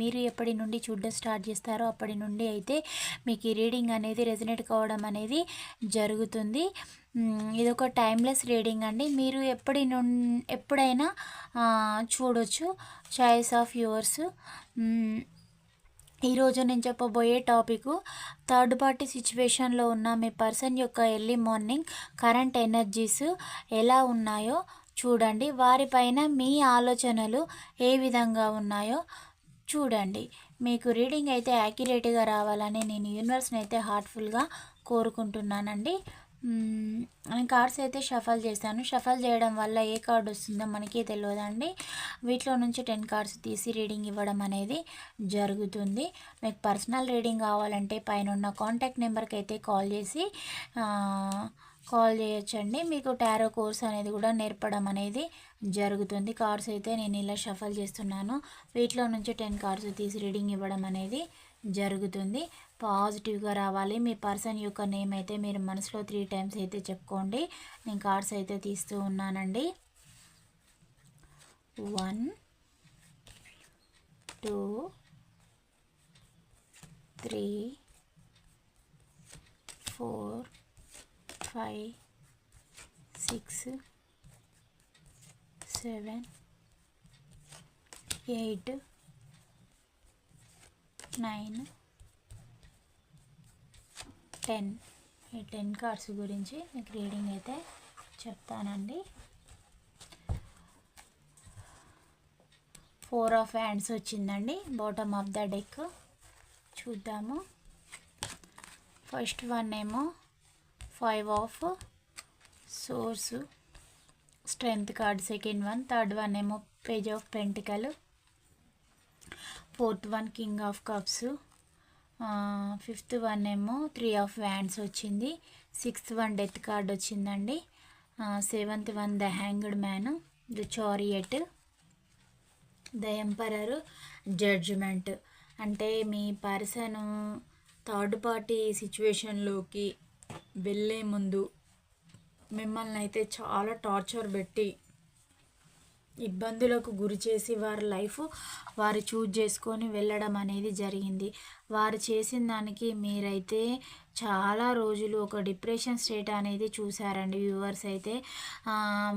మీరు ఎప్పటి నుండి చూడడం స్టార్ట్ చేస్తారో అప్పటి నుండి అయితే మీకు ఈ రీడింగ్ అనేది రెజనేట్ కావడం అనేది జరుగుతుంది. ఇది ఒక టైమ్లెస్ రీడింగ్ అండి. మీరు ఎప్పటి నుండి ఎప్పుడైనా చూడొచ్చు. Choice of yours. ఈరోజు నేను చెప్పబోయే టాపిక్ థర్డ్ పార్టీ సిచ్యువేషన్లో ఉన్న మీ పర్సన్ యొక్క ఎర్లీ మార్నింగ్ కరెంట్ ఎనర్జీస్ ఎలా ఉన్నాయో చూడండి. వారిపైన మీ ఆలోచనలు ఏ విధంగా ఉన్నాయో చూడండి. మీకు రీడింగ్ అయితే యాక్యురేట్గా రావాలని నేను యూనివర్స్ని అయితే హార్ట్ఫుల్గా కోరుకుంటున్నానండి. నేను కార్డ్స్ అయితే షఫల్ చేశాను. షఫల్ చేయడం వల్ల ఏ కార్డ్ వస్తుందో మనకి తెలియదండి. వీటిలో నుంచి టెన్ కార్డ్స్ తీసి రీడింగ్ ఇవ్వడం అనేది జరుగుతుంది. మీకు పర్సనల్ రీడింగ్ కావాలంటే పైన ఉన్న కాంటాక్ట్ నెంబర్కి అయితే కాల్ చేసి కాల్ చేయొచ్చండి. మీకు టారో కోర్స్ అనేది కూడా నేర్పడం అనేది జరుగుతుంది. కార్డ్స్ అయితే నేను ఇలా షఫల్ చేస్తున్నాను. వీటిలో నుంచి టెన్ కార్డ్స్ తీసి రీడింగ్ ఇవ్వడం అనేది జరుగుతుంది. పాజిటివ్గా రావాలి. మీ పర్సన్ యొక్క నేమ్ అయితే మీరు మనసులో త్రీ టైమ్స్ అయితే చెప్పుకోండి. నేను కార్డ్స్ అయితే తీస్తూ ఉన్నానండి. One two three four five six seven eight nine ten ఈ టెన్ కార్డ్స్ గురించి మీకు రీడింగ్ అయితే చెప్తానండి. ఫోర్ ఆఫ్ హ్యాండ్స్ వచ్చిందండి. బాటమ్ ఆఫ్ ద డెక్ చూద్దాము. ఫస్ట్ వన్ ఏమో five of swords strength card second one third one ఏమో page of pentacle. Fourth one king of cups. Fifth one ఏమో three of wands వచ్చింది. Sixth one death card వచ్చిందండి. Seventh one the hanged man the chariot the emperor judgement. అంటే మీ person third party సిచ్యువేషన్లోకి వెళ్ళే ముందు మిమ్మల్ని అయితే చాలా టార్చర్ పెట్టి ఇబ్బందులకు గురి చేసి వారి లైఫ్ వారు చూజ్ చేసుకొని వెళ్ళడం అనేది జరిగింది. వారు చేసిన దానికి మీరైతే చాలా రోజులు ఒక డిప్రెషన్ స్టేట్ అనేది చూసారండి వ్యూవర్స్ అయితే.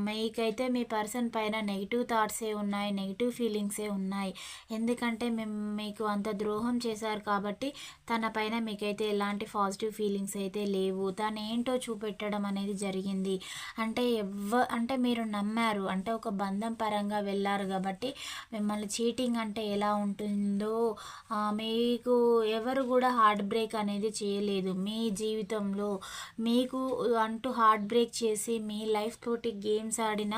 మీకైతే మీ పర్సన్ పైన నెగిటివ్ థాట్సే ఉన్నాయి నెగిటివ్ ఫీలింగ్సే ఉన్నాయి. ఎందుకంటే మేము మీకు అంత ద్రోహం చేశారు కాబట్టి తన పైన మీకైతే ఎలాంటి పాజిటివ్ ఫీలింగ్స్ అయితే లేవు. తను ఏంటో చూపెట్టడం అనేది జరిగింది. అంటే ఎవ అంటే మీరు నమ్మారు. అంటే ఒక బంధం పరంగా వెళ్ళారు కాబట్టి మిమ్మల్ని చీటింగ్ అంటే ఎలా ఉంటుందో మీకు ఎవరు కూడా హార్ట్ బ్రేక్ అనేది చేయలేదు. మీ జీవితంలో మీకు అంటూ హార్ట్ బ్రేక్ చేసి మీ లైఫ్ తోటి గేమ్స్ ఆడిన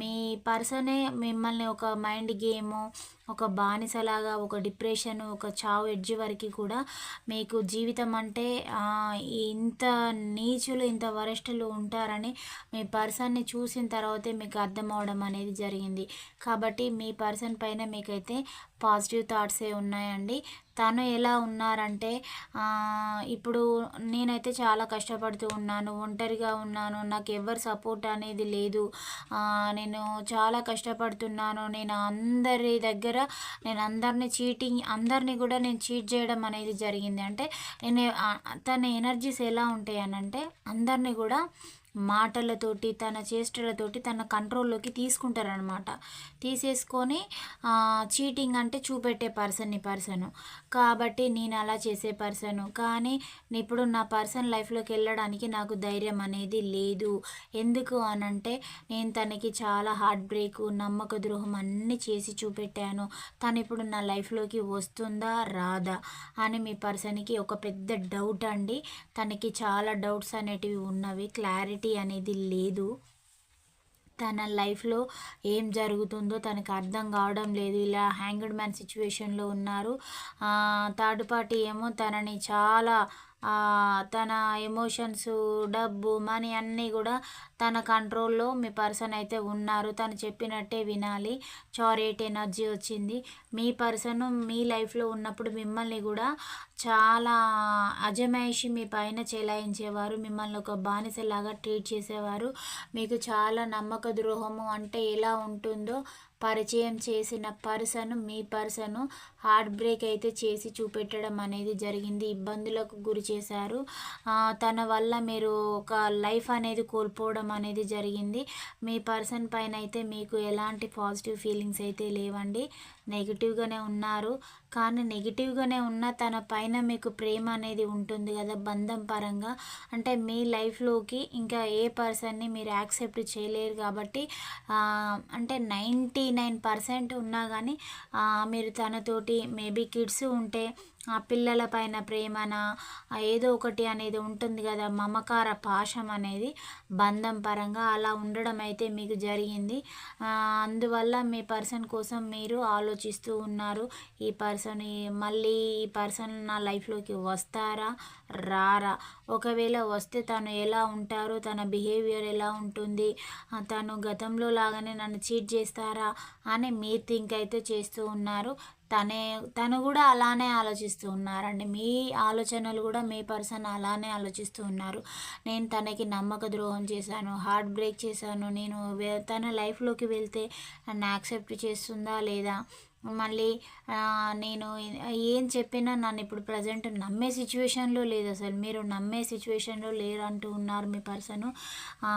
మీ పర్సనే మిమ్మల్ని ఒక మైండ్ గేము ఒక బానిసలాగా ఒక డిప్రెషన్ ఒక చావు ఎడ్జి వరకు కూడా మీకు జీవితం అంటే ఇంత నీచులు ఇంత వరస్టులు ఉంటారని మీ పర్సన్ని చూసిన తర్వాతే మీకు అర్థం అవడం అనేది జరిగింది. కాబట్టి మీ పర్సన్ పైన మీకైతే పాజిటివ్ థాట్సే ఉన్నాయండి. తను ఎలా ఉన్నారంటే ఇప్పుడు నేనైతే చాలా కష్టపడుతూ ఉన్నాను ఒంటరిగా ఉన్నాను నాకు ఎవరు సపోర్ట్ అనేది లేదు. నేను చాలా కష్టపడుతున్నాను. నేను అందరి దగ్గర నేను అందరినీ చీటింగ్ అందరినీ కూడా నేను చీట్ చేయడం అనేది జరిగింది. అంటే నేను తన ఎనర్జీస్ ఎలా ఉంటాయి అని అంటే అందరినీ కూడా మాటలతోటి తన చేష్టలతోటి తన కంట్రోల్లోకి తీసుకుంటారనమాట తీసేసుకొని చీటింగ్ అంటే చూపెట్టే పర్సన్ నీ పర్సను. కాబట్టి నేను అలా చేసే పర్సను. కానీ ఇప్పుడు నా పర్సన్ లైఫ్లోకి వెళ్ళడానికి నాకు ధైర్యం అనేది లేదు. ఎందుకు అనంటే నేను తనకి చాలా హార్ట్ బ్రేక్ నమ్మక ద్రోహం అన్నీ చేసి చూపెట్టాను. తను ఇప్పుడు నా లైఫ్లోకి వస్తుందా రాదా అని మీ పర్సన్కి ఒక పెద్ద డౌట్ అండి. తనకి చాలా డౌట్స్ అనేటివి ఉన్నవి క్లారిటీ అనేది లేదు. తన లైఫ్లో ఏం జరుగుతుందో తనకు అర్థం కావడం లేదు. ఇలా హ్యాంగ్డ్ మ్యాన్ సిచ్యువేషన్లో ఉన్నారు. థర్డ్ పార్టీ ఏమో తనని చాలా తన ఎమోషన్స్ డబ్బు మనీ అన్నీ కూడా తన కంట్రోల్లో మీ పర్సన్ అయితే ఉన్నారు. తను చెప్పినట్టే వినాలి. చారేట్ ఎనర్జీ వచ్చింది. మీ పర్సన్ మీ లైఫ్లో ఉన్నప్పుడు మిమ్మల్ని కూడా చాలా అజమాయిషి మీ పైన చెలాయించేవారు. మిమ్మల్ని ఒక బానిసలాగా ట్రీట్ చేసేవారు. మీకు చాలా నమ్మక ద్రోహము అంటే ఎలా ఉంటుందో పరిచయం చేసిన పర్సన్ మీ పర్సన్ హార్ట్ బ్రేక్ అయితే చేసి చూపెట్టడం అనేది జరిగింది. ఇబ్బందులకు గురి చేశారు. తన వల్ల మీరు ఒక లైఫ్ అనేది కోల్పోవడం అనేది జరిగింది. మీ పర్సన్ పైన అయితే మీకు ఎలాంటి పాజిటివ్ ఫీలింగ్స్ అయితే లేవండి. నెగిటివ్గానే ఉన్నారు. కానీ నెగిటివ్గానే ఉన్న తన పైన మీకు ప్రేమ అనేది ఉంటుంది కదా బంధం పరంగా. అంటే మీ లైఫ్లోకి ఇంకా ఏ పర్సన్ని మీరు యాక్సెప్ట్ చేయలేరు కాబట్టి అంటే నైంటీ నైన్ పర్సెంట్ ఉన్నా కానీ మీరు తనతోటి మేబీ కిడ్స్ ఉంటే ఆ పిల్లల పైన ప్రేమన ఏదో ఒకటి అనేది ఉంటుంది కదా మమకార పాశం అనేది బంధం పరంగా అలా ఉండడం అయితే మీకు జరిగింది. అందువల్ల మీ పర్సన్ కోసం మీరు ఆలోచిస్తూ ఉన్నారు. ఈ పర్సన్ మళ్ళీ ఈ పర్సన్ నా లైఫ్లోకి వస్తారా? రారా. ఒకవేళ వస్తే తను ఎలా ఉంటారు? తన బిహేవియర్ ఎలా ఉంటుంది? తను గతంలో లాగానే నన్ను చీట్ చేస్తారా? అని మీరు థింక్ అయితే చేస్తూ ఉన్నారు. తనే తను కూడా అలానే ఆలోచిస్తూ ఉన్నారండి. మీ ఆలోచనలు కూడా మీ పర్సన్ అలానే ఆలోచిస్తూ ఉన్నారు. నేను తనకి నమ్మక ద్రోహం చేశాను హార్ట్ బ్రేక్ చేశాను. నేను తన లైఫ్లోకి వెళ్తే నన్ను యాక్సెప్ట్ చేస్తుందా లేదా? మళ్ళీ నేను ఏం చెప్పినా నన్ను ఇప్పుడు ప్రజెంట్ నమ్మే సిచ్యువేషన్లో లేదు అసలు. మీరు నమ్మే సిచ్యువేషన్లో లేరు అంటూ ఉన్నారు మీ పర్సన్.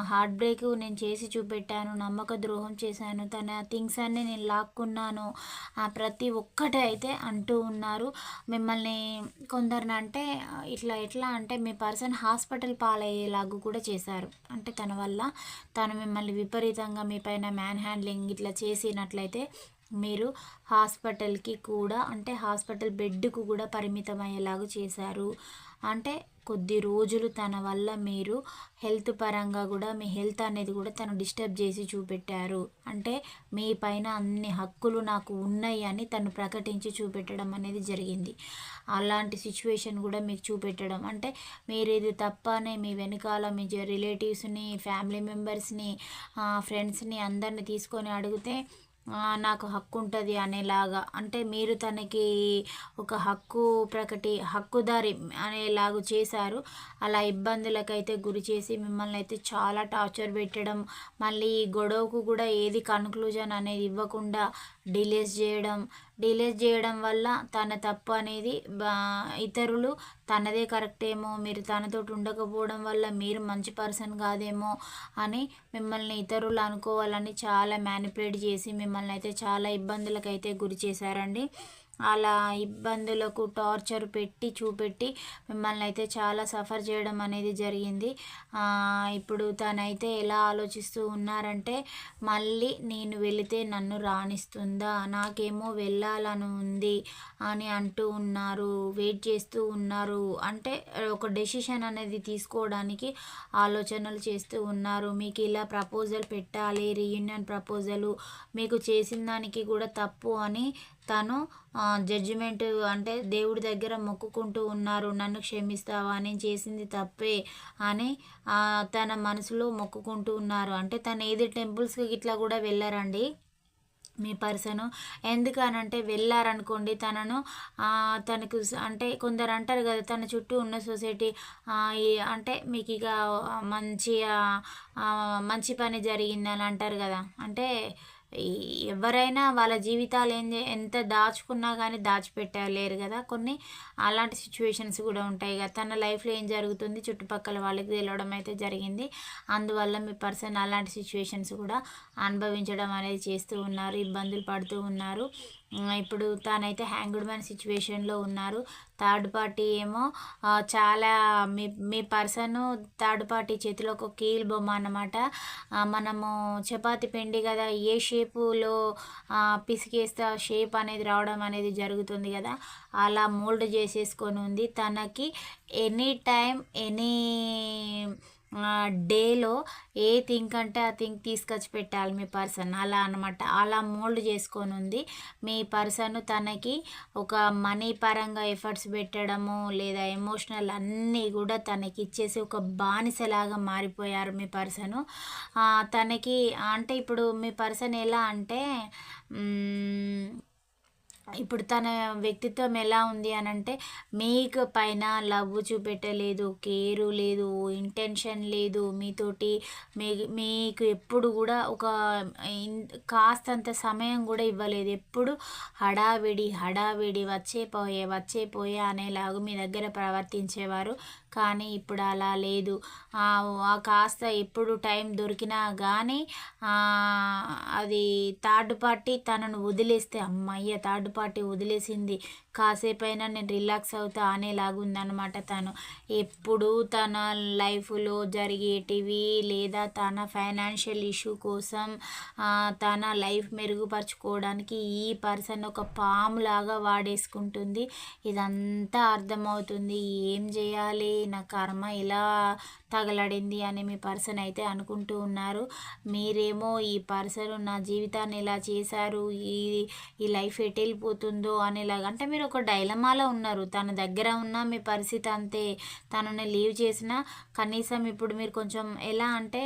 హార్ట్ బ్రేక్ నేను చేసి చూపెట్టాను నమ్మక ద్రోహం చేశాను తన థింగ్స్ అన్నీ నేను లాక్కున్నాను ప్రతి ఒక్కటి అయితే అంటూ ఉన్నారు. మిమ్మల్ని కొందరిని అంటే ఇట్లా ఎట్లా అంటే మీ పర్సన్ హాస్పిటల్ పాలయ్యేలాగా కూడా చేశారు. అంటే తన వల్ల తను మిమ్మల్ని విపరీతంగా మీ పైన మ్యాన్ హ్యాండ్లింగ్ ఇట్లా చేసినట్లయితే మీరు హాస్పిటల్కి కూడా అంటే హాస్పిటల్ బెడ్కు కూడా పరిమితం అయ్యేలాగా చేశారు. అంటే కొద్ది రోజులు తన వల్ల మీరు హెల్త్ పరంగా కూడా మీ హెల్త్ అనేది కూడా తను డిస్టర్బ్ చేసి చూపెట్టారు. అంటే మీ పైన అన్ని హక్కులు నాకు ఉన్నాయి అని తను ప్రకటించి చూపెట్టడం అనేది జరిగింది. అలాంటి సిచ్యువేషన్ కూడా మీకు చూపెట్టడం. అంటే మీరు ఇది తప్పనే మీ వెనకాల మీ రిలేటివ్స్ని ఫ్యామిలీ మెంబర్స్ని ఫ్రెండ్స్ని అందరిని తీసుకొని అడిగితే నాకు హక్కు ఉంటుంది అనేలాగా. అంటే మీరు తనకి ఒక హక్కు ప్రకటి హక్కుదారి అనేలాగా చేశారు. అలా ఇబ్బందులకైతే గురి చేసి మిమ్మల్ని అయితే చాలా టార్చర్ పెట్టడం మళ్ళీ గొడవకు కూడా ఏది కన్క్లూజన్ అనేది ఇవ్వకుండా డిలేస్ చేయడం డిలేస్ చేయడం వల్ల తన తప్పు అనేది ఇతరులు తనదే కరెక్ట్ ఏమో మీరు తనతో ఉండకపోవడం వల్ల మీరు మంచి పర్సన్ కాదేమో అని మిమ్మల్ని ఇతరులు అనుకోవాలని చాలా మ్యానిపులేట్ చేసి మిమ్మల్ని అయితే చాలా ఇబ్బందులకైతే గురి చేశారండి. అలా ఇబ్బందులకు టార్చర్ పెట్టి చూపెట్టి మిమ్మల్ని అయితే చాలా సఫర్ చేయడం అనేది జరిగింది. ఇప్పుడు తనైతే ఎలా ఆలోచిస్తూ ఉన్నారంటే మళ్ళీ నేను వెళితే నన్ను రాణిస్తుందా నాకేమో వెళ్ళాలని ఉంది అని అంటూ ఉన్నారు వెయిట్ చేస్తూ ఉన్నారు. అంటే ఒక డెసిషన్ అనేది తీసుకోవడానికి ఆలోచనలు చేస్తూ ఉన్నారు. మీకు ఇలా ప్రపోజల్ పెట్టాలి రీయూనియన్ ప్రపోజలు మీకు చేసిన దానికి కూడా తప్పు అని తను జడ్జిమెంట్ అంటే దేవుడి దగ్గర మొక్కుకుంటూ ఉన్నారు నన్ను క్షమిస్తావా నేను చేసింది తప్పే అని తన మనసులో మొక్కుకుంటూ ఉన్నారు. అంటే తను ఏది టెంపుల్స్కి ఇట్లా కూడా వెళ్ళారండి మీ పర్సన్. ఎందుకనంటే వెళ్ళారనుకోండి తనను తనకు అంటే కొందరు అంటారు కదా తన చుట్టూ ఉన్న సొసైటీ అంటే మీకు ఇక మంచిగా మంచి పని జరిగిందని అంటారు కదా. అంటే ఎవరైనా వాళ్ళ జీవితాలు ఏం ఎంత దాచుకున్నా కానీ దాచిపెట్టలేరు కదా. కొన్ని అలాంటి సిచ్యువేషన్స్ కూడా ఉంటాయి కదా. తన లైఫ్లో ఏం జరుగుతుంది చుట్టుపక్కల వాళ్ళకి తెలియడం అయితే జరిగింది. అందువల్ల మీ పర్సన్ అలాంటి సిచ్యువేషన్స్ కూడా అనుభవించడం అనేది చేస్తూ ఉన్నారు ఇబ్బందులు పడుతూ ఉన్నారు. ఇప్పుడు తనైతే హ్యాంగ్డ్ మ్యాన్ సిచ్యువేషన్లో ఉన్నారు. థర్డ్ పార్టీ ఏమో చాలా మీ మీ పర్సన్ థర్డ్ పార్టీ చేతిలో ఒక కీల్ బొమ్మ అన్నమాట. మనము చపాతి పిండి కదా ఏ షేపులో పిసికేస్తే ఆ షేప్ అనేది రావడం అనేది జరుగుతుంది కదా. అలా మోల్డ్ చేసేసుకొని ఉంది. తనకి ఎనీ టైం ఎనీ డేలో ఏ థింక్ అంటే ఆ థింక్ తీసుకొచ్చి పెట్టాలి మీ పర్సన్ అలా అనమాట అలా మోల్డ్ చేసుకొని ఉంది. మీ పర్సన్ తనకి ఒక మనీ పరంగా ఎఫర్ట్స్ పెట్టడము లేదా ఎమోషనల్ అన్నీ కూడా తనకి ఇచ్చేసి ఒక బానిసలాగా మారిపోయారు మీ పర్సను. తనకి అంటే ఇప్పుడు మీ పర్సన్ ఎలా అంటే ఇప్పుడు తన వ్యక్తిత్వం ఎలా ఉంది అని అంటే మీకు పైన లవ్ చూపెట్టలేదు కేరు లేదు ఇంటెన్షన్ లేదు మీతోటి మీ మీకు ఎప్పుడు కూడా ఒక కాస్తంత సమయం కూడా ఇవ్వలేదు. ఎప్పుడు హడావిడి హడావిడి వచ్చే పోయే వచ్చే పోయే అనేలాగా మీ దగ్గర ప్రవర్తించేవారు కానీ ఇప్పుడు అలా లేదు. కాస్త ఎప్పుడు టైం దొరికినా కానీ అది థర్డ్ పార్టీ తనను వదిలేస్తే అమ్మయ్య థర్డ్ పార్టీ వదిలేసింది. కాసేపైనా నేను రిలాక్స్ అవుతా అనేలాగుందనమాట తను. ఎప్పుడు తన లైఫ్లో జరిగేటివి లేదా తన ఫైనాన్షియల్ ఇష్యూ కోసం తన లైఫ్ మెరుగుపరచుకోవడానికి ఈ పర్సన్ ఒక పాము లాగా వాడేసుకుంటుంది. ఇదంతా అర్థమవుతుంది. ఏం చేయాలి? నా కర్మ ఇలా తగలడింది అని మీ పర్సన్ అయితే అనుకుంటూ ఉన్నారు. మీరేమో ఈ పర్సన్ నా జీవితాన్ని ఇలా చేశారు ఈ ఈ లైఫ్ ఎటు వెళ్ళిపోతుందో అనేలాగా. అంటే మీరు మీరు ఒక డైలమాలో ఉన్నారు. తన దగ్గర ఉన్న మీ పరిస్థితి అంతే. తనని లీవ్ చేసినా కనీసం ఇప్పుడు మీరు కొంచెం ఎలా అంటే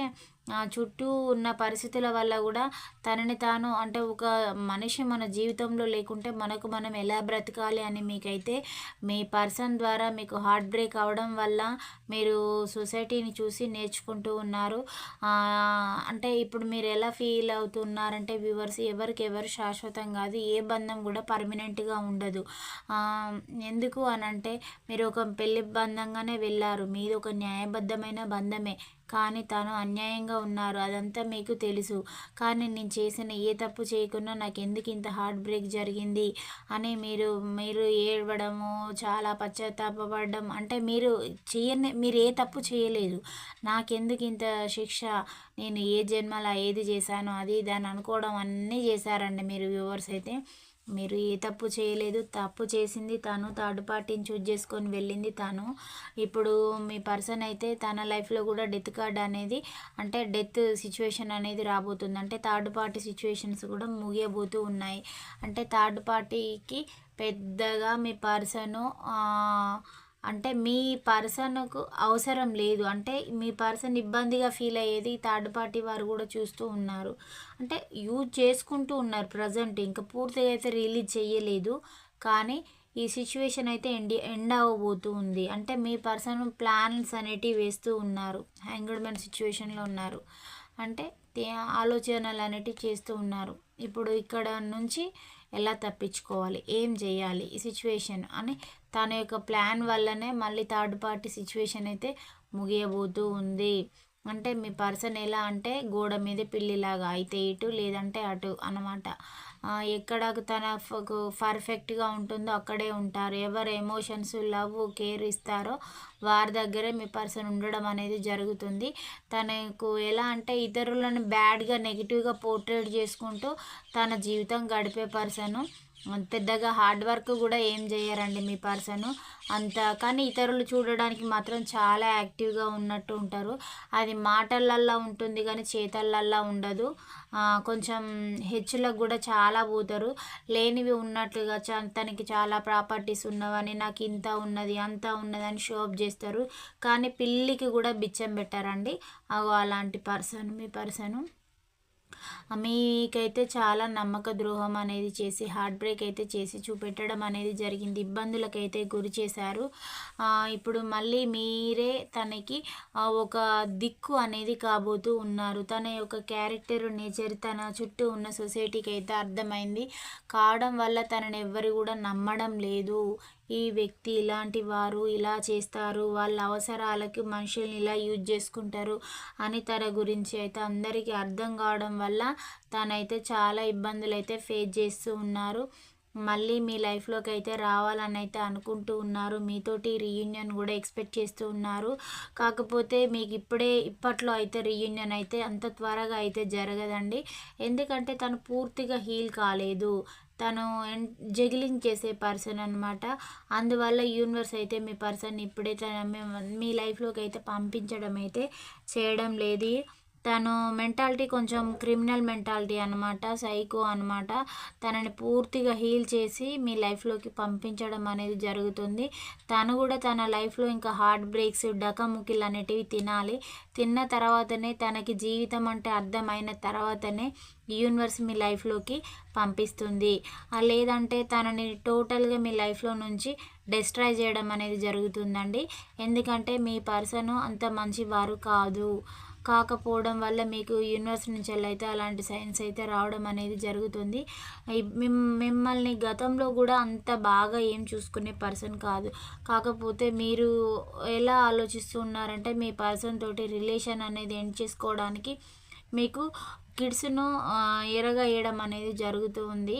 చుట్టూ ఉన్న పరిస్థితుల వల్ల కూడా తనని తాను అంటే ఒక మనిషి మన జీవితంలో లేకుంటే మనకు మనం ఎలా బ్రతకాలి అని మీకైతే మీ పర్సన్ ద్వారా మీకు హార్ట్ బ్రేక్ అవడం వల్ల మీరు సొసైటీని చూసి నేర్చుకుంటూ ఉన్నారు. అంటే ఇప్పుడు మీరు ఎలా ఫీల్ అవుతున్నారంటే వ్యూవర్స్ ఎవరికి ఎవరు శాశ్వతం కాదు ఏ బంధం కూడా పర్మనెంట్గా ఉండదు. ఎందుకు అని అంటే మీరు ఒక పెళ్ళి బంధంగానే వెళ్ళారు. మీది ఒక న్యాయబద్ధమైన బంధమే. కానీ తాను అన్యాయంగా ఉన్నారు. అదంతా మీకు తెలుసు. కానీ నేను చేసిన ఏ తప్పు చేయకుండా నాకు ఎందుకు ఇంత హార్ట్ బ్రేక్ జరిగింది? అని మీరు మీరు ఏడవడము చాలా పశ్చాత్తాపడడం అంటే మీరు చేయని మీరు ఏ తప్పు చేయలేదు. నాకెందుకు ఇంత శిక్ష? నేను ఏ జన్మలా ఏది చేశానో అది దాన్ని అనుకోవడం అన్నీ చేశారండి మీరు వ్యూవర్స్ అయితే. మీరు ఏ తప్పు చేయలేదు. తప్పు చేసింది తను థర్డ్ పార్టీని చూజ్ చేసుకొని వెళ్ళింది తను. ఇప్పుడు మీ పర్సన్ అయితే తన లైఫ్లో కూడా డెత్ కార్డ్ అనేది అంటే డెత్ సిచ్యువేషన్ అనేది రాబోతుంది. అంటే థర్డ్ పార్టీ సిచ్యువేషన్స్ కూడా ముగియబోతూ ఉన్నాయి. అంటే థర్డ్ పార్టీకి పెద్దగా మీ పర్సను అంటే మీ పర్సన్కు అవసరం లేదు. అంటే మీ పర్సన్ ఇబ్బందిగా ఫీల్ అయ్యేది థర్డ్ పార్టీ వారు కూడా చూస్తూ ఉన్నారు. అంటే యూజ్ చేసుకుంటూ ఉన్నారు ప్రజెంట్. ఇంకా పూర్తిగా అయితే రిలీజ్ చేయలేదు. కానీ ఈ సిచ్యువేషన్ అయితే ఎండి ఎండ్ అవ్వబోతూ ఉంది. అంటే మీ పర్సన్ ప్లాన్స్ అనేటివి వేస్తూ ఉన్నారు. హ్యాంగ్డ్మెన్ సిచ్యువేషన్లో ఉన్నారు. అంటే ఆలోచనలు అనేటివి చేస్తూ ఉన్నారు. ఇప్పుడు ఇక్కడ నుంచి ఎలా తప్పించుకోవాలి? ఏం చేయాలి ఈ సిచ్యువేషన్? అని తన యొక్క ప్లాన్ వల్లనే మళ్ళీ థర్డ్ పార్టీ సిచ్యువేషన్ అయితే ముగియబోతూ ఉంది. అంటే మీ పర్సన్ ఎలా అంటే గోడ మీద పిల్లిలాగా అయితే ఇటు లేదంటే అటు అనమాట ఎక్కడ తన పర్ఫెక్ట్గా ఉంటుందో అక్కడే ఉంటారు. ఎవరు ఎమోషన్స్ లవ్ కేర్ ఇస్తారో వారి దగ్గరే మీ పర్సన్ ఉండడం అనేది జరుగుతుంది. తనకు ఎలా అంటే ఇతరులను బ్యాడ్గా నెగిటివ్గా పోర్ట్రేట్ చేసుకుంటూ తన జీవితం గడిపే పర్సను పెద్దగా హార్డ్ వర్క్ కూడా ఏం చేయరండి మీ పర్సన్. అంత కానీ ఇతరులు చూడడానికి మాత్రం చాలా యాక్టివ్గా ఉన్నట్టు ఉంటారు. అది మాటలల్లో ఉంటుంది కానీ చేతలల్లా ఉండదు. కొంచెం హెచ్చులకు కూడా చాలా పోతారు. లేనివి ఉన్నట్లుగా తనకి చాలా ప్రాపర్టీస్ ఉన్నవని నాకు ఇంత ఉన్నది అంత ఉన్నదని షో అప్ చేస్తారు. కానీ పిల్లికి కూడా బిచ్చం పెట్టారండి. అలాంటి పర్సన్ మీ పర్సను. మీకైతే చాలా నమ్మక ద్రోహం అనేది చేసి హార్ట్ బ్రేక్ అయితే చేసి చూపెట్టడం అనేది జరిగింది. ఇబ్బందులకైతే గురి చేశారు. ఇప్పుడు మళ్ళీ మీరే తనకి ఒక దిక్కు అనేది కాబోతూ ఉన్నారు. తన యొక్క క్యారెక్టర్ నేచర్ తన చుట్టూ ఉన్న సొసైటీకి అయితే అర్థమైంది. కావడం వల్ల తనని ఎవ్వరు కూడా నమ్మడం లేదు. ఈ వ్యక్తి ఇలాంటి వారు ఇలా చేస్తారు వాళ్ళ అవసరాలకి మనుషుల్ని ఇలా యూజ్ చేసుకుంటారు అని తన గురించి అయితే అందరికీ అర్థం కావడం వల్ల తనైతే చాలా ఇబ్బందులు అయితే ఫేస్ చేస్తూ ఉన్నారు. మళ్ళీ మీ లైఫ్లోకి అయితే రావాలని అయితే అనుకుంటూ ఉన్నారు. మీతోటి రీయూనియన్ కూడా ఎక్స్పెక్ట్ చేస్తూ ఉన్నారు. కాకపోతే మీకు ఇప్పుడే ఇప్పట్లో అయితే రీయూనియన్ అయితే అంత త్వరగా అయితే జరగదండి. ఎందుకంటే తను పూర్తిగా హీల్ కాలేదు. తను జగిలింగ్ చేసే పర్సన్ అనమాట అందువల్ల యూనివర్స్ అయితే మీ పర్సన్ ఇప్పుడే మీ లైఫ్లోకి అయితే పంపించడం అయితే చేయడం లేదు. తను మెంటాలిటీ కొంచెం క్రిమినల్ మెంటాలిటీ అనమాట సైకో అనమాట తనని పూర్తిగా హీల్ చేసి మీ లైఫ్లోకి పంపించడం అనేది జరుగుతుంది. తను కూడా తన లైఫ్లో ఇంకా హార్ట్ బ్రేక్స్ డకముకిలు అనేటివి తినాలి. తిన్న తర్వాతనే తనకి జీవితం అంటే అర్థమైన తర్వాతనే యూనివర్స్ మీ లైఫ్లోకి పంపిస్తుంది. లేదంటే తనని టోటల్గా మీ లైఫ్లో నుంచి డిస్ట్రాయ్ చేయడం అనేది జరుగుతుందండి. ఎందుకంటే మీ పర్సన్ అంత మంచివారు కాదు. కాకపోవడం వల్ల మీకు యూనివర్స్ నుంచి అయితే అలాంటి సైన్స్ అయితే రావడం అనేది జరుగుతుంది. మిమ్మల్ని గతంలో కూడా అంత బాగా ఏం చూసుకునే పర్సన్ కాదు. కాకపోతే మీరు ఎలా ఆలోచిస్తున్నారంటే మీ పర్సన్ తోటి రిలేషన్ అనేది ఎండ్ చేసుకోవడానికి మీకు కిడ్స్ను ఎరగా వేయడం అనేది జరుగుతూ ఉంది.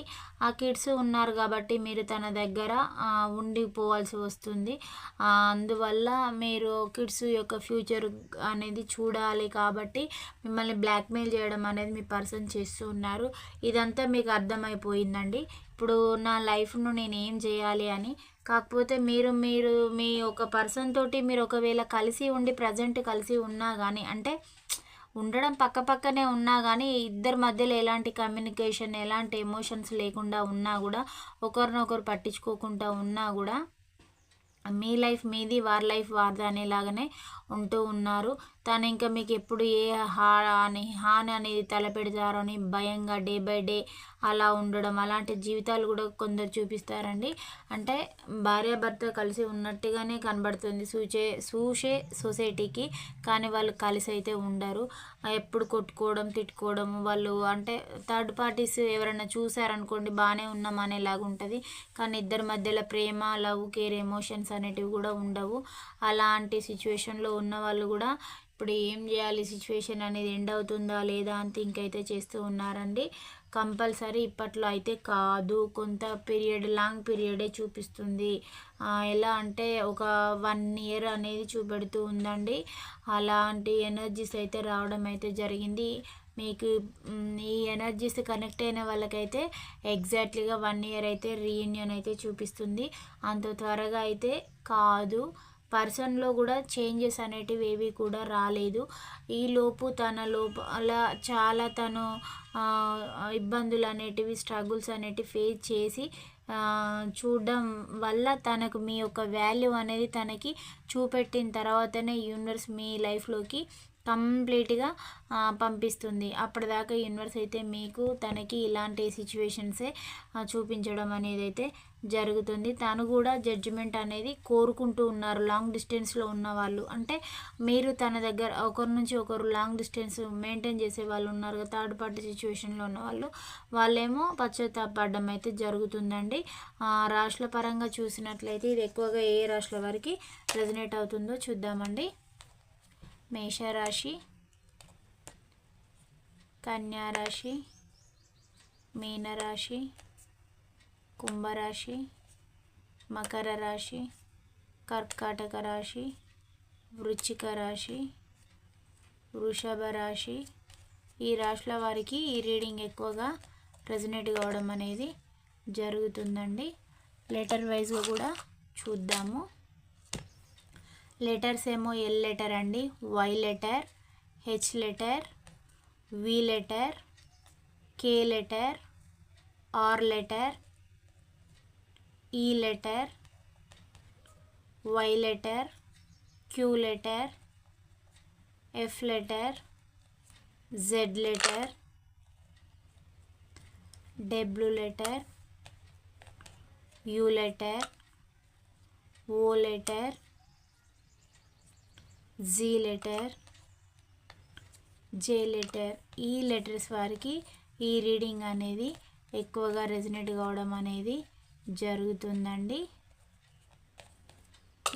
ఆ కిడ్స్ ఉన్నారు కాబట్టి మీరు తన దగ్గర ఉండిపోవాల్సి వస్తుంది. అందువల్ల మీరు కిడ్స్ యొక్క ఫ్యూచర్ అనేది చూడాలి కాబట్టి మిమ్మల్ని బ్లాక్మెయిల్ చేయడం అనేది మీ పర్సన్ చేస్తూ ఉన్నారు. ఇదంతా మీకు అర్థమైపోయిందండి. ఇప్పుడు నా లైఫ్ను నేను ఏం చేయాలి అని. కాకపోతే మీరు మీరు మీ ఒక పర్సన్ తోటి మీరు ఒకవేళ కలిసి ఉండి ప్రజెంట్ కలిసి ఉన్నా కానీ అంటే ఉండడం పక్క పక్కనే ఉన్నా కానీ ఇద్దరి మధ్యలో ఎలాంటి కమ్యూనికేషన్ ఎలాంటి ఎమోషన్స్ లేకుండా ఉన్నా కూడా ఒకరినొకరు పట్టించుకోకుండా ఉన్నా కూడా మీ లైఫ్ మీది వారి లైఫ్ వారిది అనేలాగానే ఉంటూ ఉన్నారు. తను ఇంకా మీకు ఎప్పుడు ఏ హాని హాని అనేది తలపెడతారో అని భయంగా డే బై డే అలా ఉండడం అలాంటి జీవితాలు కూడా కొందరు చూపిస్తారండి. అంటే భార్యాభర్త కలిసి ఉన్నట్టుగానే కనబడుతుంది సూచే చూసే సొసైటీకి కానీ వాళ్ళు కలిసి అయితే ఉండరు. ఎప్పుడు కొట్టుకోవడం తిట్టుకోవడం వాళ్ళు అంటే థర్డ్ పార్టీస్ ఎవరైనా చూసారనుకోండి బాగానే ఉన్నాం అనేలాగా ఉంటుంది. కానీ ఇద్దరి మధ్యలో ప్రేమ లవ్ కేర్ ఎమోషన్స్ అనేటివి కూడా ఉండవు. అలాంటి సిచ్యువేషన్లో ఉన్న వాళ్ళు కూడా ఇప్పుడు ఏం చేయాలి? సిచ్యువేషన్ అనేది ఎండ్ అవుతుందా లేదా అని థింక్ అయితే చేస్తూ ఉన్నారండి. కంపల్సరీ ఇప్పట్లో అయితే కాదు. కొంత పీరియడ్ లాంగ్ పీరియడే చూపిస్తుంది. ఎలా అంటే ఒక వన్ ఇయర్ అనేది చూపెడుతూ ఉందండి. అలాంటి ఎనర్జీస్ అయితే రావడం అయితే జరిగింది. మీకు ఈ ఎనర్జీస్ కనెక్ట్ అయిన వాళ్ళకైతే ఎగ్జాక్ట్లీగా వన్ ఇయర్ అయితే రీయూనియన్ అయితే చూపిస్తుంది. అంత త్వరగా అయితే కాదు. పర్సన్లో కూడా చేంజెస్ అనేటివి ఏవి కూడా రాలేదు. ఈలోపు తన లోపల చాలా తను ఇబ్బందులు అనేటివి స్ట్రగుల్స్ అనేటివి ఫేస్ చేసి చూడడం వల్ల తనకు మీ యొక్క వాల్యూ అనేది తనకి చూపెట్టిన తర్వాతనే యూనివర్స్ మీ లైఫ్లోకి కంప్లీట్గా పంపిస్తుంది. అప్పటిదాకా యూనివర్స్ అయితే మీకు తనకి ఇలాంటి సిచ్యువేషన్సే చూపించడం అనేది అయితే జరుగుతుంది. తను కూడా జడ్జిమెంట్ అనేది కోరుకుంటూ ఉన్నారు. లాంగ్ డిస్టెన్స్లో ఉన్న వాళ్ళు. అంటే మీరు తన దగ్గర ఒకరి నుంచి ఒకరు లాంగ్ డిస్టెన్స్ మెయింటైన్ చేసే వాళ్ళు ఉన్నారు కదా థర్డ్ పార్టీ సిచ్యువేషన్లో ఉన్న వాళ్ళు వాళ్ళేమో పశ్చాత్తాపడడం అయితే జరుగుతుందండి. రాష్ట్ర పరంగా చూసినట్లయితే ఇది ఎక్కువగా ఏ రాష్ట్రాల వారికి రెజనేట్ అవుతుందో చూద్దామండి. మేషరాశి కన్యారాశి మీనరాశి కుంభరాశి మకర రాశి కర్కాటక రాశి వృచ్చిక రాశి వృషభ రాశి ఈ రాశుల వారికి ఈ రీడింగ్ ఎక్కువగా రెజనేట్ కావడం అనేది జరుగుతుందండి. లెటర్ వైజ్గా కూడా చూద్దాము. లెటర్స్ ఏమో ఎల్ లెటర్ అండి. Y letter H letter V letter K letter R letter E letter Y letter Q letter F letter Z letter W letter U letter O letter G letter J letter ఈ letters వారికి ఈ reading అనేది ఎక్కువగా resonate కావడం అనేది జరుగుతుందండి.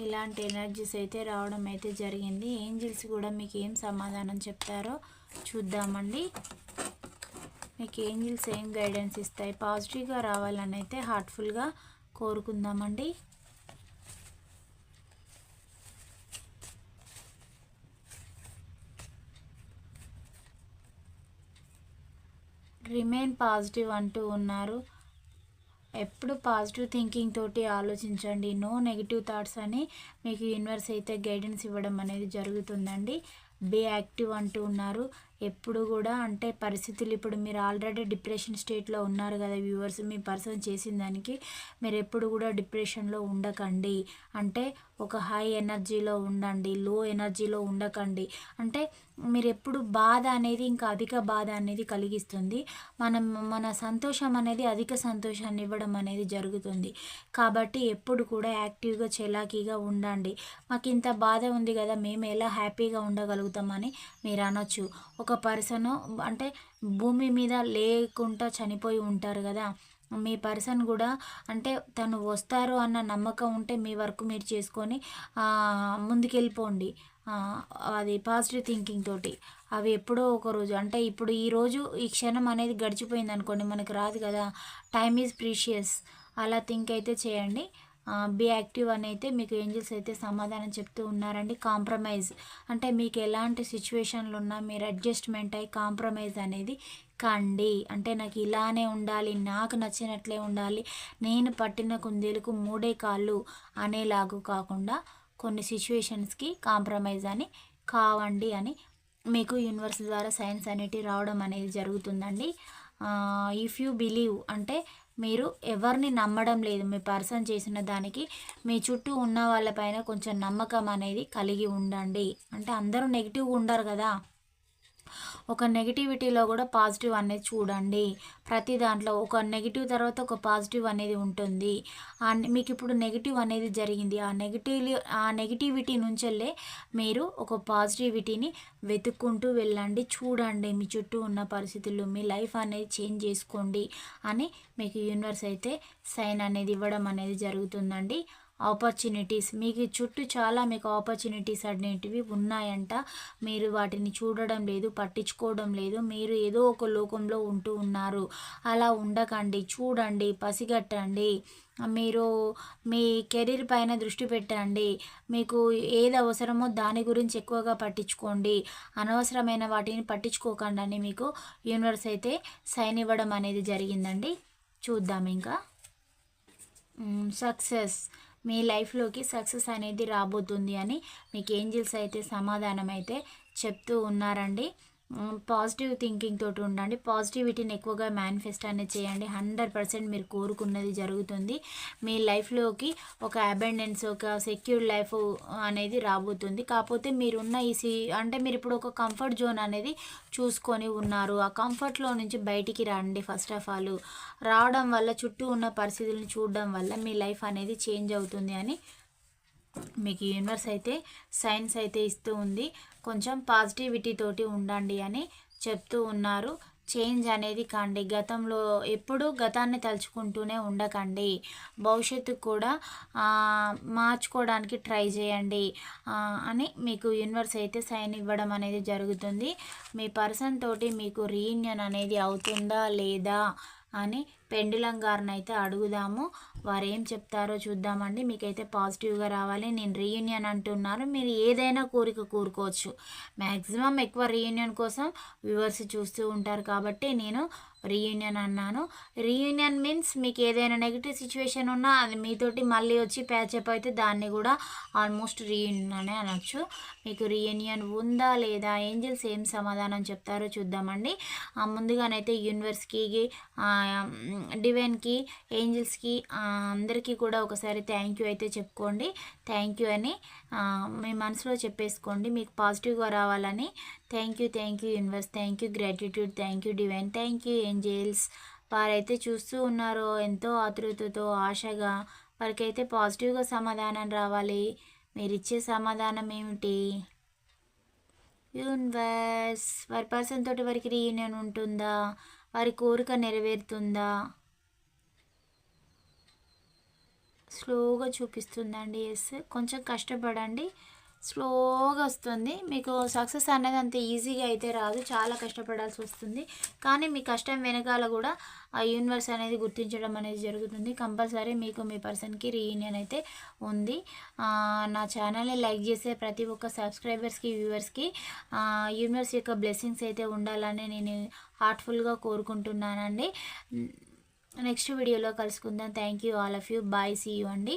ఇలాంటి energies అయితే రావడం అయితే జరిగింది. ఏంజిల్స్ కూడా మీకు ఏం సమాధానం చెప్తారో చూద్దామండి. మీకు ఏంజిల్స్ ఏం గైడెన్స్ ఇస్తాయి? పాజిటివ్గా రావాలని అయితే హార్ట్ఫుల్గా కోరుకుందామండి. రిమైన్ పాజిటివ్ అంటూ ఉన్నారు. ఎప్పుడు పాజిటివ్ థింకింగ్ తోటి ఆలోచించండి. నో నెగిటివ్ థాట్స్ అని మీకు యూనివర్స్ అయితే గైడెన్స్ ఇవ్వడం అనేది జరుగుతుందండి. బీ యాక్టివ్ అంటూ ఉన్నారు. ఎప్పుడు కూడా అంటే పరిస్థితులు ఇప్పుడు మీరు ఆల్రెడీ డిప్రెషన్ స్టేట్లో ఉన్నారు కదా వ్యూవర్స్ మీ పర్సన్ చేసిన దానికి మీరు ఎప్పుడు కూడా డిప్రెషన్లో ఉండకండి. అంటే ఒక హై ఎనర్జీలో ఉండండి లో ఎనర్జీలో ఉండకండి. అంటే మీరు ఎప్పుడు బాధ అనేది ఇంకా అధిక బాధ అనేది కలిగిస్తుంది. మనం మన సంతోషం అనేది అధిక సంతోషాన్ని ఇవ్వడం అనేది జరుగుతుంది. కాబట్టి ఎప్పుడు కూడా యాక్టివ్గా చెలాకీగా ఉండండి. మాకు ఇంత బాధ ఉంది కదా మేము ఎలా హ్యాపీగా ఉండగలుగుతామని మీరు అనొచ్చు. ఒక ఒక పర్సన్ అంటే భూమి మీద లేకుండా చనిపోయి ఉంటారు కదా మీ పర్సన్ కూడా అంటే తను వస్తారు అన్న నమ్మకం ఉంటే మీ వర్క్ మీరు చేసుకొని ముందుకెళ్ళిపోండి. అది పాజిటివ్ థింకింగ్ తోటి. అవి ఎప్పుడో ఒక రోజు. అంటే ఇప్పుడు ఈ రోజు ఈ క్షణం అనేది గడిచిపోయింది అనుకోండి మనకు రాదు కదా. టైమ్ ఈజ్ ప్రీషియస్ అలా థింక్ అయితే చేయండి. బీ యాక్టివ్ అని అయితే మీకు ఏంజిల్స్ అయితే సమాధానం చెప్తూ ఉన్నారండి. కాంప్రమైజ్ అంటే మీకు ఎలాంటి సిచ్యువేషన్లు ఉన్నా మీరు అడ్జస్ట్మెంట్ అయ్యి కాంప్రమైజ్ అనేది కండి. అంటే నాకు ఇలానే ఉండాలి నాకు నచ్చినట్లే ఉండాలి నేను పట్టిన కుందేలకు మూడే కాళ్ళు అనేలాగు కాకుండా కొన్ని సిచ్యువేషన్స్కి కాంప్రమైజ్ అని కావండి అని మీకు యూనివర్స్ ద్వారా సైన్స్ అనేటివి రావడం అనేది జరుగుతుందండి. ఇఫ్ యూ బిలీవ్ అంటే మీరు ఎవరిని నమ్మడం లేదు. మీ పర్సన్ చేసిన దానికి మీ చుట్టూ ఉన్న వాళ్ళపైన కొంచెం నమ్మకం అనేది కలిగి ఉండండి. అంటే అందరూ నెగిటివ్గా ఉండరు కదా. ఒక నెగిటివిటీలో కూడా పాజిటివ్ అనేది చూడండి. ప్రతి దాంట్లో ఒక నెగిటివ్ తర్వాత ఒక పాజిటివ్ అనేది ఉంటుంది. మీకు ఇప్పుడు నెగిటివ్ అనేది జరిగింది. ఆ నెగిటివ్ ఆ నెగిటివిటీ నుంచెల్లే మీరు ఒక పాజిటివిటీని వెతుక్కుంటూ వెళ్ళండి. చూడండి మీ చుట్టూ ఉన్న పరిస్థితులు మీ లైఫ్ అనేది చేంజ్ చేసుకోండి అని మీకు యూనివర్స్ అయితే సైన్ అనేది ఇవ్వడం అనేది జరుగుతుందండి. ఆపర్చునిటీస్ మీకు చుట్టూ చాలా మీకు ఆపర్చునిటీస్ అనేటివి ఉన్నాయంట. మీరు వాటిని చూడడం లేదు పట్టించుకోవడం లేదు. మీరు ఏదో ఒక లోకంలో ఉంటూ ఉన్నారు. అలా ఉండకండి. చూడండి పసిగట్టండి. మీరు మీ కెరీర్ పైన దృష్టి పెట్టండి. మీకు ఏది అవసరమో దాని గురించి ఎక్కువగా పట్టించుకోండి. అనవసరమైన వాటిని పట్టించుకోకండి అని మీకు యూనివర్స్ అయితే సైన్ ఇవ్వడం అనేది జరిగిందండి. చూద్దాం ఇంకా. సక్సెస్ మీ లైఫ్లోకి సక్సెస్ అనేది రాబోతుంది అని మీకు ఏంజిల్స్ అయితే సమాధానం అయితే చెప్తూ ఉన్నారండి. పాజిటివ్ థింకింగ్ తోటి ఉండండి. పాజిటివిటీని ఎక్కువగా మేనిఫెస్ట్ అనేది చేయండి. హండ్రెడ్ పర్సెంట్ మీరు కోరుకున్నది జరుగుతుంది. మీ లైఫ్లోకి ఒక అబెండెన్స్ ఒక సెక్యూర్ లైఫ్ అనేది రాబోతుంది. కాకపోతే మీరున్న ఈ సి అంటే మీరు ఇప్పుడు ఒక కంఫర్ట్ జోన్ అనేది చూసుకొని ఉన్నారు. ఆ కంఫర్ట్లో నుంచి బయటికి రండి ఫస్ట్ ఆఫ్ ఆల్ రావడం వల్ల చుట్టూ ఉన్న పరిస్థితులను చూడడం వల్ల మీ లైఫ్ అనేది చేంజ్ అవుతుంది అని మీకు యూనివర్స్ అయితే సైన్స్ అయితే ఇస్తూ ఉంది. కొంచెం పాజిటివిటీ తోటి ఉండండి అని చెప్తూ ఉన్నారు. చేంజ్ అనేది కాండి. గతంలో ఎప్పుడూ గతాన్ని తలుచుకుంటూనే ఉండకండి. భవిష్యత్తు కూడా మార్చుకోవడానికి ట్రై చేయండి అని మీకు యూనివర్స్ అయితే సైన్ ఇవ్వడం అనేది జరుగుతుంది. మీ పర్సన్ తోటి మీకు రీయూనియన్ అనేది అవుతుందా లేదా అని పెండులం గారిని అయితే అడుగుదాము. వారు ఏం చెప్తారో చూద్దామండి. మీకైతే పాజిటివ్గా రావాలి. నేను రీయూనియన్ అంటున్నారు మీరు ఏదైనా కోరిక కోరుకోవచ్చు. మ్యాక్సిమం ఎక్కువ రీయూనియన్ కోసం వ్యూవర్స్ చూస్తూ ఉంటారు కాబట్టి నేను రీయూనియన్ అన్నాను. రీయూనియన్ మీన్స్ మీకు ఏదైనా నెగిటివ్ సిచ్యువేషన్ ఉన్నా అది మీతోటి మళ్ళీ వచ్చి ప్యాచప్ అయితే దాన్ని కూడా ఆల్మోస్ట్ రీయూనియన్ అనే అనొచ్చు. మీకు రీయూనియన్ ఉందా లేదా ఏంజిల్స్ ఏం సమాధానం చెప్తారో చూద్దామండి. ముందుగానైతే యూనివర్స్కి డివైన్కి ఏంజిల్స్కి అందరికీ కూడా ఒకసారి థ్యాంక్ యూ అయితే చెప్పుకోండి. థ్యాంక్ యూ అని మీ మనసులో చెప్పేసుకోండి. మీకు పాజిటివ్గా రావాలని thank you thank you universe thank you gratitude thank you divine thank you angels. వారైతే చూస్తూ ఉన్నారో ఎంతో ఆతృతతో ఆశగా వారికైతే పాజిటివ్గా సమాధానం రావాలి. మీరు ఇచ్చే సమాధానం ఏమిటి? యూనివర్స్ వారి పర్సన్ తోటి వారికి రీయూనియన్ ఉంటుందా? వారి కోరిక నెరవేరుతుందా? స్లోగా చూపిస్తుందండి ఎస్ కొంచెం కష్టపడండి. స్లోగా వస్తుంది. మీకు సక్సెస్ అనేది అంత ఈజీగా అయితే రాదు. చాలా కష్టపడాల్సి వస్తుంది. కానీ మీ కష్టం వెనకాల కూడా ఆ యూనివర్స్ అనేది గుర్తించడం అనేది జరుగుతుంది. కంపల్సరీ మీకు మీ పర్సన్కి రీయూనియన్ అయితే ఉంది. నా ఛానల్ని లైక్ చేసే ప్రతి ఒక్క సబ్స్క్రైబర్స్కి వ్యూవర్స్కి యూనివర్స్ యొక్క బ్లెస్సింగ్స్ అయితే ఉండాలని నేను హార్ట్ఫుల్గా కోరుకుంటున్నానండి. నెక్స్ట్ వీడియోలో కలుసుకుందాం. Thank you all of you bye see you అండి.